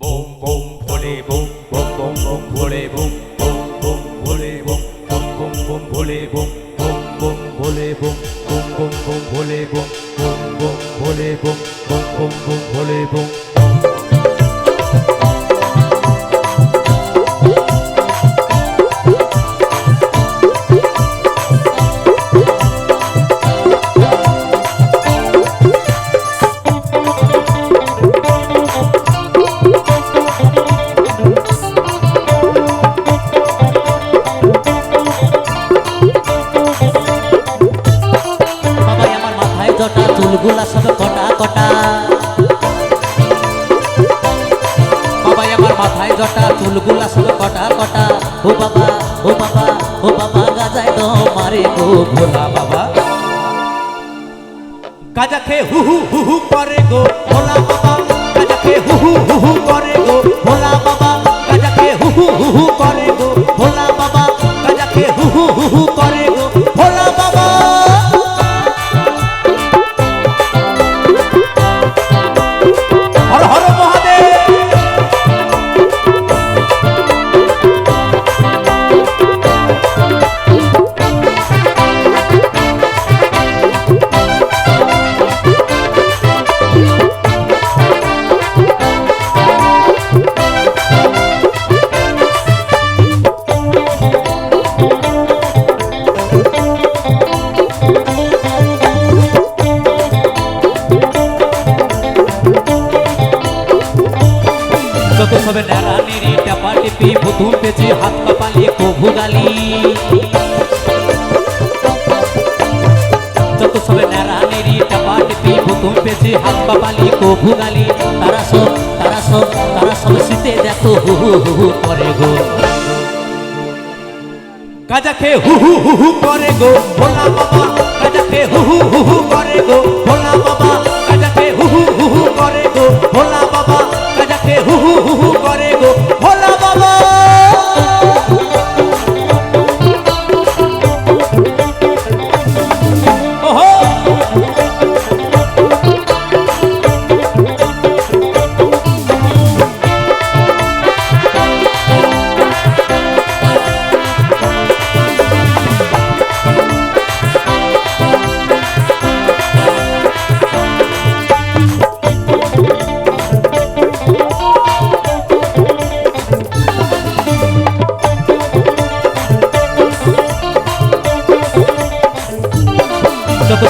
Boom boom bully boom boom boom boom bully boom boom boom bully boom boom boom boom bully boom boom boom bully boom boom boom boom bully boom boom boom bully boom boom boom boom bully boom কটা কটা বাবাই আমার মাথায় জটা, চুলগুলা সব কটা কটা। ও বাবা ও বাবা ও বাবা গাজায় তো মারে গো ভোলা বাবা। গাজা খেয়ে হু হু হু হু করে গো ভোলা বাবা। গাজা খেয়ে হু হু হু হু করে গো ভোলা বাবা। গাজা খেয়ে হু হু হু হু করে যত সবে নেড়া নেড়ি টাপা টিপি বুধুম পেছি হাত কপালি কভু গালি বাবা গাজা খেয়ে হু হু হু হু করে গো।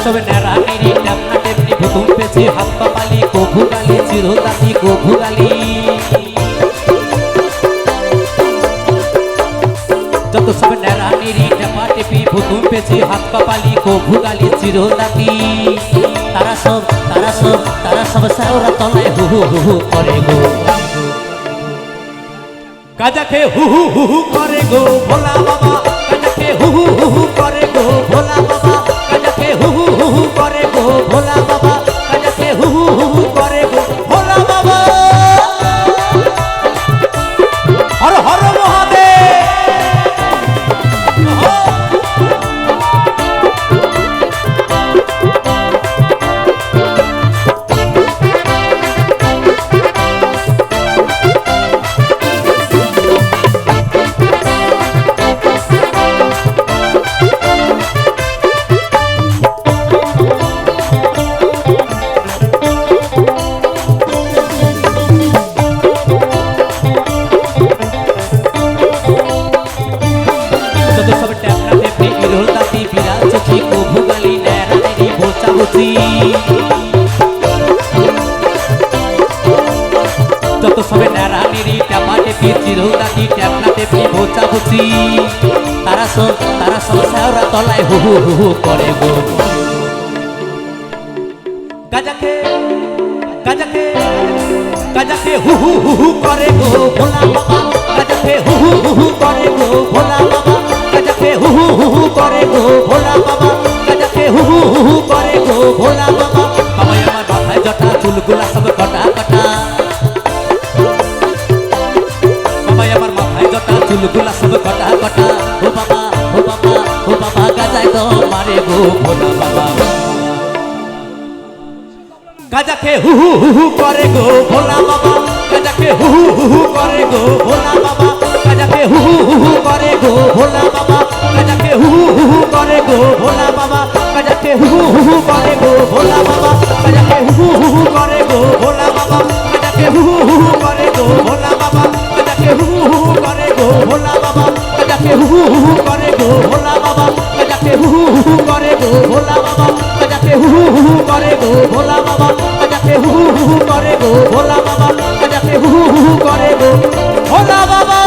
সবে নেড়া নেড়ি টাপনা টেপনি বুধুম পেছি, হাত কপালি কভু গালি, চিরদাতি কভু গালি। যত সব নেড়া নেড়ি টেপা ভুতুম পেছি, হাত কপালি কভু গালি, চিরদাতি। তারা সব তারা সব তারা সব সাউরা তলায় হু হু হু করে গো। খেয়ে হু হু হু হু করে গো, ভোলা বাবা। যত সবে নেড়া নেড়ি ট্যাপা রৌদাতি ট্যাপনাতে পি বুচি তারা সব তারা সব সাউরা তলায় হু হু হু করে গো গাজাকে গাজাকে গাজা খেয়ে গাজা খেয়ে হু হু হু করে গো ভোলা বাবা। গাজাকে হু হু হু করে গো ভোলা চুলগুলা সব কটা কটা ও বাবা ও বাবা ও বাবা গাজায় তো মারে গো ভোলা বাবা গাজা হু হু হু হু করে গো ভোলা বাবা গাজা হু হু হু হু করে গো ভোলা বাবা গাজা হু হু হু হু করে গো ভোলা বাবা গাজা হু হু হু করে গো ভোলা বাবা গাজা হু হু হু করে গো ভোলা বাবা গো, ভোলা বাবা যাতে হু হু করে গো, ভোলা বাবা যাতে হু হু করে গো। ভোলা বাবা